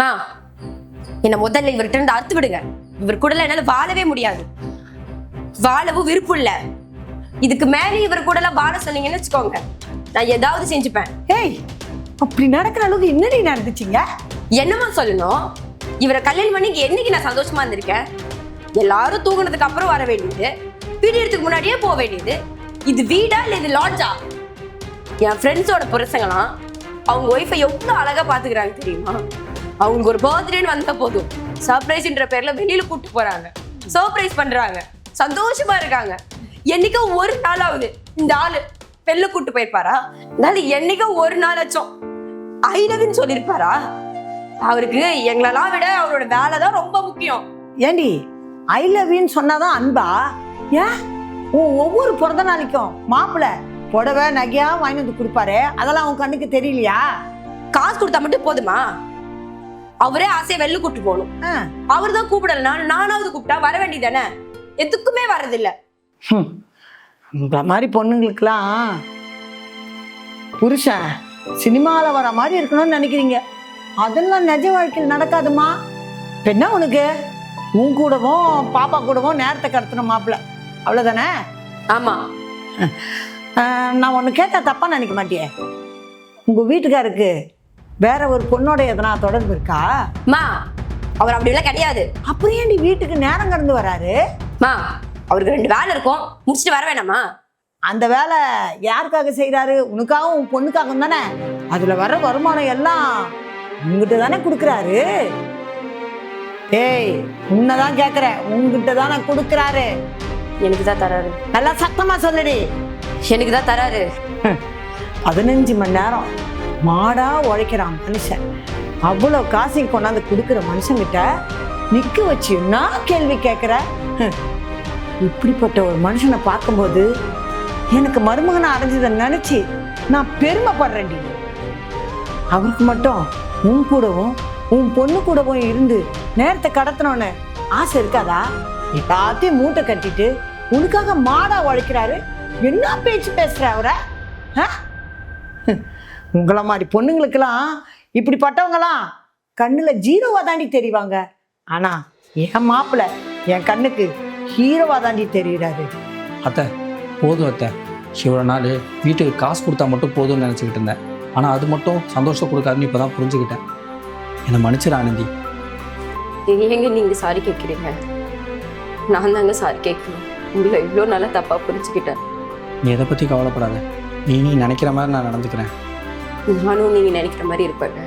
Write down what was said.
மா என்ன முதல்ல இவர்கிட்ட இருந்து அறுத்து விடுங்க. இவர் கூட என்னால வாழவே முடியாது. வாழவும் விருப்பம் இல்ல. இதுக்கு மேல இவர் கூட எல்லாம் வாழ சொன்னீங்கன்னு வச்சுக்கோங்க. நான் ஏதாவது செஞ்சுப்பேன். ஏய் அப்படி நடக்கிற அளவுக்கு என்னடி நடந்துச்சுங்க? என்னமா சொல்லணும்? இவரை கல்யாணம் பண்ணி என்னைக்கு நான் சந்தோஷமா இருந்திருக்கேன்? எல்லாரும் தூங்குனதுக்கு அப்புறம் வர வேண்டியது. பீரியடுக்கு முன்னாடியே போக வேண்டியது. இது வீடா இல்ல இது லாட்ஜா என் ஃப்ரெண்ட்ஸோட புருஷங்களாம் அவங்க ஒய்ஃபை எவ்வளவு அழகா பாத்துக்கிறாங்க தெரியுமா? அவங்க ஒரு பர்த்டேன்னு வந்தா போதும் சர்ப்ரைஸ்ன்ற பேர்ல வெளியில கூட்டு போறாங்க. சர்ப்ரைஸ் பண்றாங்க. சந்தோஷமா இருக்காங்க. என்னைக்கோ ஒரு நாளாவது இந்த ஆளு வெளில கூட்டு போயிருப்பாரா? அதனால என்னைக்கோ ஒரு நாளாச்சும் ஐ லவ்னு சொல்லியிருப்பாரா? அவருக்கு எங்களெல்லாம் விட அவரோட வேலை தான் ரொம்ப முக்கியம். ஏண்டி ஐ லவ் யூன்னு சொன்னாதான் அன்பா? ஏன்? உன் ஒவ்வொரு பிறந்த நாளைக்கும் மாப்பிள்ளை புடவை நகையா வாங்கி வந்து கொடுப்பாரு. அதெல்லாம் உன் கண்ணுக்கு தெரியலையா? காசு கொடுத்தா மட்டும் போதுமா? அவரே ஆசையை வெளில கூட்டு போகணும். அவர் தான் கூப்பிடலனா நானாவது கூப்பிட்டா வர வேண்டியதானே? எதுக்குமே வர்றதில்ல. இந்த மாதிரி பொண்ணுங்களுக்கெல்லாம் புருஷன் சினிமாவில் வர மாதிரி இருக்கணும்னு நினைக்கிறீங்க. அதெல்லாம் நிஜ வாழ்க்கையில் நடக்காதுமா? என்ன உனக்கு? உன் கூடவும் பாப்பா கூடவும் நேரத்தை கடத்தணும் மாப்பிள்ள அவ்வளோதானே ஆமா. ஆஹ், நான் ஒன்று கேட்டா தப்பா நினைக்க மாட்டியே. உங்கள் வீட்டுக்காருக்கு வேற ஒரு பொண்ணோட எதனா தொடர்பு இருக்கா? மா அவர் அப்படி எல்லாம் கிடையாது. அப்புறம் ஏன்டி வீட்டுக்கு நேரம் கடந்து வராரு? மா அவருக்கு ரெண்டு வேலை இருக்கும். முடிச்சுட்டு வர வேணாமா அந்த வேலை யாருக்காக செய்றாரு? உனக்காகவும் உன் பொண்ணுக்காகவும் தானே? அதுல வர வருமானம் எல்லாம் உங்ககிட்ட தானே கொடுக்குறாரு? ஏய் உன்னதான் கேக்குறேன் உங்ககிட்ட தானே கொடுக்குறாரு. எனக்கு தான் தராரு. நல்லா சத்தமா சொல்லுடி. எனக்கு தான் தராரு. பதினஞ்சு மணி நேரம். மாடாக உழைக்கிறான் மனுஷன். அவ்வளோ காசையும் கொண்டாந்து கொடுக்குற மனுஷங்கிட்ட நிற்க வச்சு என்ன கேள்வி கேட்குற இப்படிப்பட்ட ஒரு மனுஷனை பார்க்கும்போது எனக்கு மருமகனை அடைஞ்சதை நினச்சி நான் பெருமைப்படுறேன்டி. அவருக்கு மட்டும் உன் கூடவும் உன் பொண்ணு கூடவும் இருந்து நேரத்தை கடத்தினோன்னு ஆசை இருக்காதா? எல்லாத்தையும் மூட்டை கட்டிட்டு உனக்காக மாடா உழைக்கிறாரு. என்ன பேச்சு பேசுற அவரை? ஆ? உங்கள மாதிரி பொண்ணுங்களுக்கெல்லாம் இப்படிப்பட்டவங்கலாம் கண்ணில் ஜீரோவா தாண்டி தெரிவாங்க. ஆனா என் மாப்பிள்ள என் கண்ணுக்கு ஹீரோவா தாண்டி தெரியுறாரு. அத்தை போதும் அத்தை. இவ்வளோ நாள் வீட்டுக்கு காசு கொடுத்தா மட்டும் போதும்னு நினச்சிக்கிட்டு இருந்தேன். ஆனால் அது மட்டும் சந்தோஷம் கொடுக்காதுன்னு இப்போ தான் புரிஞ்சுக்கிட்டேன். என்னை மன்னிச்சிரு ஆனந்தி. ஏங்க நீங்க சாரி கேட்குறீங்க? நான் தாங்க சாரி கேட்கணும். உங்களை இவ்வளோ நல்லா தப்பா புரிஞ்சுக்கிட்டேன். நீ எதை பற்றி கவலைப்படாத. நீ நீ நினைக்கிற மாதிரி நான் நடந்துக்கிறேன். நானும் நீங்கள் நினைக்கிற மாதிரி இருப்பேங்க.